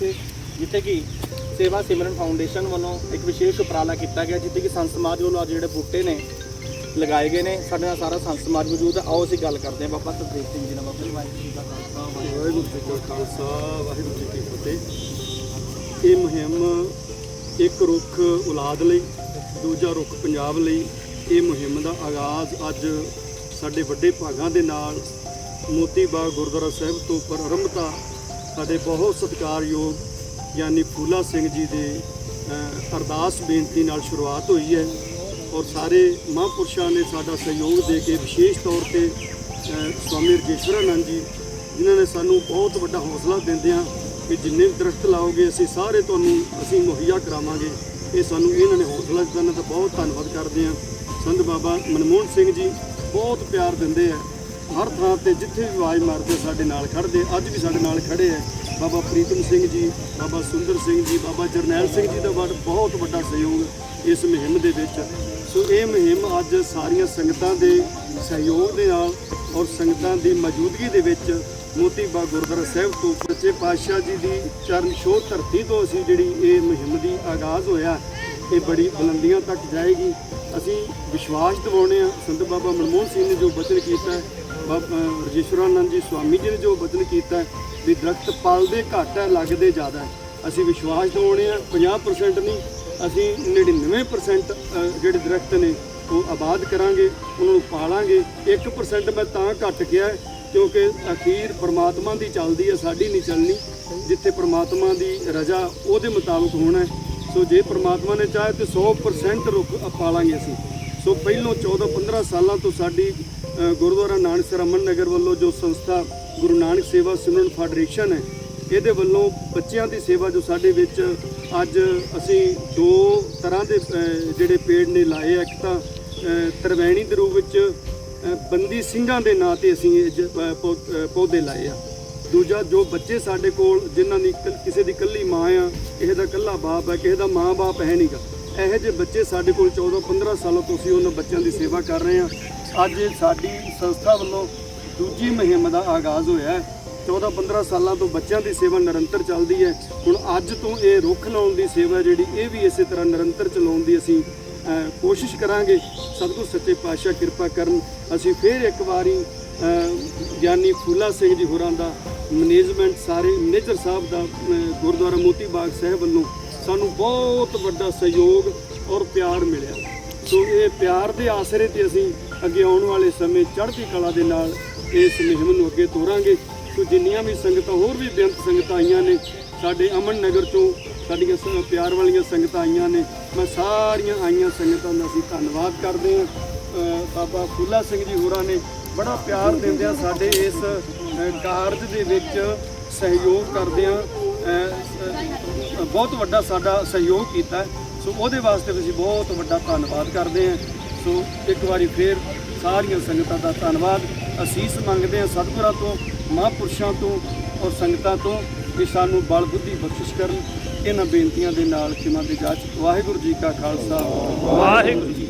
ਇੱਥੇ ਜਿੱਥੇ ਕਿ ਸੇਵਾ ਸਿਮਰਨ ਫਾਊਂਡੇਸ਼ਨ ਵੱਲੋਂ ਇੱਕ ਵਿਸ਼ੇਸ਼ ਉਪਰਾਲਾ ਕੀਤਾ ਗਿਆ, ਜਿੱਥੇ ਕਿ ਸੰਤ ਸਮਾਜ ਵੱਲੋਂ ਅੱਜ ਜਿਹੜੇ ਬੂਟੇ ਨੇ ਲਗਾਏ ਗਏ ਨੇ, ਸਾਡੇ ਨਾਲ ਸਾਰਾ ਸੰਤ ਸਮਾਜ ਮੌਜੂਦ ਹੈ। ਆਓ ਅਸੀਂ ਗੱਲ ਕਰਦੇ ਹਾਂ ਬਾਬਾ ਤਰਦੀਪ ਸਿੰਘ ਜੀ ਨਾਲ। ਬਾਬਾ ਜੀ ਵਾਹਿਗੁਰੂ ਜੀ ਕਾ ਖਾਲਸਾ, ਵਾਹਿਗੁਰੂ ਵਾਹਿਗੁਰੂ ਜੀ ਕਾ ਖਾਲਸਾ, ਵਾਹਿਗੁਰੂ ਜੀ ਕੀ ਫਤਿਹ। ਇਹ ਮੁਹਿੰਮ ਇੱਕ ਰੁੱਖ ਔਲਾਦ ਲਈ, ਦੂਜਾ ਰੁੱਖ ਪੰਜਾਬ ਲਈ, ਇਹ ਮੁਹਿੰਮ ਦਾ ਆਗਾਜ਼ ਅੱਜ ਸਾਡੇ ਵੱਡੇ ਭਾਗਾਂ ਦੇ ਨਾਲ ਮੋਤੀ ਬਾਗ ਗੁਰਦੁਆਰਾ ਸਾਹਿਬ ਤੋਂ ਪ੍ਰਾਰੰਭਤਾ ਸਾਡੇ ਬਹੁਤ ਸਤਿਕਾਰਯੋਗ ਯਾਨੀ ਫੂਲਾ ਸਿੰਘ ਜੀ ਦੇ ਅਰਦਾਸ ਬੇਨਤੀ ਨਾਲ ਸ਼ੁਰੂਆਤ ਹੋਈ ਹੈ ਔਰ ਸਾਰੇ ਮਹਾਂਪੁਰਸ਼ਾਂ ਨੇ ਸਾਡਾ ਸਹਿਯੋਗ ਦੇ ਕੇ ਵਿਸ਼ੇਸ਼ ਤੌਰ ਤੇ ਅ, ਸਵਾਮੀ ਰਜੇਸ਼ਵਰਾਨੰਦ ਜੀ ਜਿਨ੍ਹਾਂ ਨੇ ਸਾਨੂੰ ਬਹੁਤ ਵੱਡਾ ਹੌਸਲਾ ਦਿੰਦੇ ਆ ਕਿ ਜਿੰਨੇ ਵੀ ਦਰਖਤ ਲਾਓਗੇ ਅਸੀਂ ਸਾਰੇ ਤੁਹਾਨੂੰ ਅਸੀਂ ਮੁਹੱਈਆ ਕਰਾਵਾਂਗੇ। ਇਹ ਸਾਨੂੰ ਇਹਨਾਂ ਨੇ ਹੌਸਲਾ ਦਿੱਤਾ ਇਹਨਾਂ ਦਾ ਬਹੁਤ ਧੰਨਵਾਦ ਕਰਦੇ ਹਾਂ। ਸੰਤ ਬਾਬਾ ਮਨਮੋਹਨ ਸਿੰਘ ਜੀ ਬਹੁਤ ਪਿਆਰ ਦਿੰਦੇ ਆ। ਹਰ ਥਾਂ ਤੇ ਜਿੱਥੇ ਵੀ ਆਵਾਜ਼ ਮਾਰਦੇ ਸਾਡੇ ਨਾਲ ਖੜਦੇ ਅੱਜ ਵੀ ਸਾਡੇ ਨਾਲ ਖੜੇ ਆ। ਬਾਬਾ ਪ੍ਰੀਤਮ ਸਿੰਘ ਜੀ, ਬਾਬਾ ਸੁੰਦਰ ਸਿੰਘ ਜੀ, ਬਾਬਾ ਜਰਨੈਲ ਸਿੰਘ ਜੀ ਦਾ ਵੱਡ- ਬਹੁਤ ਵੱਡਾ ਸਹਿਯੋਗ ਇਸ ਮੁਹਿੰਮ ਦੇ ਵਿੱਚ। ਸੋ ਇਹ ਮੁਹਿੰਮ ਅੱਜ ਸਾਰੀਆਂ ਸੰਗਤਾਂ ਦੇ ਸਹਿਯੋਗ ਦੇ ਨਾਲ ਔਰ ਸੰਗਤਾਂ ਦੀ ਮੌਜੂਦਗੀ ਦੇ ਵਿੱਚ ਮੋਤੀ ਬਾਗ ਗੁਰਦੁਆਰਾ ਸਾਹਿਬ ਤੋਂ ਸੱਚੇ ਪਾਤਸ਼ਾਹ ਜੀ ਦੀ ਚਰਨ ਛੋਹ ਧਰਤੀ ਤੋਂ ਅਸੀਂ ਜਿਹੜੀ ਇਹ ਮੁਹਿੰਮ ਦੀ ਆਗਾਜ਼ ਹੋਇਆ, ਇਹ ਬੜੀ ਬੁਲੰਦੀਆਂ ਤੱਕ ਜਾਏਗੀ। ਅਸੀਂ ਵਿਸ਼ਵਾਸ ਦਿਵਾਉਣੇ ਆ ਸੰਤ ਬਾਬਾ ਮਨਮੋਹਨ ਸਿੰਘ ਨੇ ਜੋ ਬਚਨ ਕੀਤਾ ਰਜੇਸ਼ਵਰਾਨੰਦ ਜੀ ਸਵਾਮੀ ਜੀ ਨੇ ਜੋ ਬਚਨ ਕੀਤਾ ਵੀ ਦਰਖਤ ਪਲਦੇ ਘੱਟ ਹੈ, ਲੱਗਦੇ ਜ਼ਿਆਦਾ ਹੈ। ਅਸੀਂ ਵਿਸ਼ਵਾਸ ਦਿਵਾਉਣੇ ਆ 50% ਨਹੀਂ, ਅਸੀਂ 99% ਜਿਹੜੇ ਦਰਖਤ ਨੇ, ਉਹ ਆਬਾਦ ਕਰਾਂਗੇ, ਉਹਨਾਂ ਨੂੰ ਪਾਲਾਂਗੇ। 1% ਮੈਂ ਤਾਂ ਘੱਟ ਗਿਆ ਕਿਉਂਕਿ ਅਖੀਰ ਪ੍ਰਮਾਤਮਾ ਦੀ ਚੱਲਦੀ ਹੈ, ਸਾਡੀ ਨਹੀਂ ਚੱਲਣੀ, ਜਿੱਥੇ ਪ੍ਰਮਾਤਮਾ ਦੀ ਰਜ਼ਾ ਉਹਦੇ ਮੁਤਾਬਕ ਹੋਣਾ ਸੋ ਜੇ ਪ੍ਰਮਾਤਮਾ ਨੇ ਚਾਹੇ ਤੇ 100% ਰੁੱਖ ਪਾਲਾਂਗੇ ਅਸੀਂ। ਸੋ ਪਹਿਲੋਂ 14 15 ਸਾਲਾਂ ਤੋਂ ਸਾਡੀ ਗੁਰਦੁਆਰਾ ਨਾਨਕਸਰ ਅਮਨ ਨਗਰ ਵੱਲੋਂ ਜੋ ਸੰਸਥਾ ਗੁਰੂ ਨਾਨਕ ਸੇਵਾ ਸਿਮਰਨ ਫੈਡਰੇਸ਼ਨ ਹੈ, ਇਹਦੇ ਵੱਲੋਂ ਬੱਚਿਆਂ ਦੀ ਸੇਵਾ ਜੋ ਸਾਡੇ ਵਿੱਚ ਅੱਜ ਅਸੀਂ ਦੋ ਤਰ੍ਹਾਂ ਦੇ ਜਿਹੜੇ ਪੇੜ ਨੇ ਲਾਏ ਆ। ਇੱਕ ਤਾਂ ਤਰਵੈਣੀ ਦੇ ਰੂਪ ਵਿੱਚ ਬੰਦੀ ਸਿੰਘਾਂ ਦੇ ਨਾਂ ਤੇ ਅਸੀਂ ਇਹ ਜ- ਪੌਦੇ ਲਾਏ ਆ। ਦੂਜਾ ਜੋ ਬੱਚੇ ਸਾਡੇ ਕੋਲ ਜਿਨ੍ਹਾਂ ਦੀ ਇਕੱਲ- ਕਿਸੇ ਦੀ ਇਕੱਲੀ ਮਾਂ ਆ, ਕਿਸੇ ਦਾ ਇਕੱਲਾ ਬਾਪ ਆ, ਕਿਸੇ ਦਾ ਮਾਂ-ਬਾਪ ਹੈ ਨਹੀਂਗਾ ਇਹੋ ਜਿਹੇ ਬੱਚੇ ਸਾਡੇ ਕੋਲ 14-15 ਸਾਲਾਂ ਤੋਂ ਅਸੀਂ ਉਹਨਾਂ ਬੱਚਿਆਂ ਦੀ ਸੇਵਾ ਕਰ ਰਹੇ ਹਾਂ ਅੱਜ ਸਾਡੀ ਸੰਸਥਾ ਵੱਲੋਂ ਦੂਜੀ ਮੁਹਿੰਮ ਦਾ ਆਗਾਜ਼ ਹੋਇਆ ਹੈ। 14-15 ਸਾਲਾਂ ਤੋਂ ਬੱਚਿਆਂ ਦੀ ਸੇਵਾ ਨਿਰੰਤਰ ਚੱਲਦੀ ਹੈ। ਹੁਣ ਅੱਜ ਤੋਂ ਇਹ ਰੁੱਖ ਲਾਉਣ ਦੀ ਸੇਵਾ ਜਿਹੜੀ, ਇਹ ਵੀ ਇਸੇ ਤਰ੍ਹਾਂ ਨਿਰੰਤਰ ਚਲਾਉਣ ਦੀ ਅਸੀਂ ਕੋਸ਼ਿਸ਼ ਕਰਾਂਗੇ। ਸਤਿਗੁਰ ਸੱਚੇ ਪਾਤਸ਼ਾਹ ਕਿਰਪਾ ਕਰਨ, ਅਸੀਂ ਫੇਰ ਇੱਕ ਵਾਰੀ ਗਿਆਨੀ ਫੂਲਾ ਸਿੰਘ ਜੀ ਹੋਰਾਂ ਦਾ ਮੈਨੇਜਮੈਂਟ ਸਾਰੇ ਮੈਨੇਜਰ ਸਾਹਿਬ ਦਾ ਗੁਰਦੁਆਰਾ ਮੋਤੀ ਬਾਗ ਸਾਹਿਬ ਵੱਲੋਂ ਸਾਨੂੰ ਬਹੁਤ ਵੱਡਾ ਸਹਿਯੋਗ ਔਰ ਪਿਆਰ ਮਿਲਿਆ। ਸੋ ਇਹ ਪਿਆਰ ਦੇ ਆਸਰੇ ਤੇ ਅਸੀਂ ਅੱਗੇ ਆਉਣ ਵਾਲੇ ਸਮੇਂ ਚੜ੍ਹਦੀ ਕਲਾ ਦੇ ਨਾਲ ਇਸ ਮੁਹਿੰਮ ਨੂੰ ਅੱਗੇ ਤੋਰਾਂਗੇ। ਸੋ ਜਿੰਨੀਆਂ ਵੀ ਸੰਗਤਾਂ ਹੋਰ ਵੀ ਬੇਅੰਤ ਸੰਗਤਾਂ ਆਈਆਂ ਨੇ ਸਾਡੇ ਅਮਨ ਨਗਰ ਤੋਂ ਸਾਡੀਆਂ ਪਿਆਰ ਵਾਲੀਆਂ ਸੰਗਤਾਂ ਆਈਆਂ ਨੇ ਮੈਂ ਸਾਰੀਆਂ ਆਈਆਂ ਸੰਗਤਾਂ ਦਾ ਅਸੀਂ ਧੰਨਵਾਦ ਕਰਦੇ ਹਾਂ। ਬਾਬਾ ਫੂਲਾ ਸਿੰਘ ਜੀ ਹੋਰਾਂ ਨੇ ਬੜਾ ਪਿਆਰ ਦਿੰਦਿਆਂ ਸਾਡੇ ਇਸ ਕਾਰਜ ਦੇ ਵਿੱਚ ਸਹਿਯੋਗ ਕਰਦਿਆਂ ਅ, ਬਹੁਤ ਵੱਡਾ ਸਾਡਾ ਸਹਿਯੋਗ ਕੀਤਾ ਸੋ ਉਹਦੇ ਵਾਸਤੇ ਅਸੀਂ ਬਹੁਤ ਵੱਡਾ ਧੰਨਵਾਦ ਕਰਦੇ ਹਾਂ। ਸੋ ਇੱਕ ਵਾਰੀ ਫੇਰ ਸਾਰੀਆਂ ਸੰਗਤਾਂ ਦਾ ਧੰਨਵਾਦ। ਅਸੀਸ ਮੰਗਦੇ ਹਾਂ ਸਤਿਗੁਰਾਂ ਤੋਂ, ਮਹਾਂਪੁਰਸ਼ਾਂ ਤੋਂ ਔਰ ਸੰਗਤਾਂ ਤੋਂ ਕਿ ਸਾਨੂੰ ਬਲ ਬੁੱਧੀ ਬਖਸ਼ਿਸ਼ ਕਰਨ। ਇਹਨਾਂ ਬੇਨਤੀਆਂ ਦੇ ਨਾਲ ਖਿਮਾ ਦੇ ਜਾਚ। ਵਾਹਿਗੁਰੂ ਜੀ ਕਾ ਖਾਲਸਾ। ਵਾਹਿਗੁਰੂ ਜੀ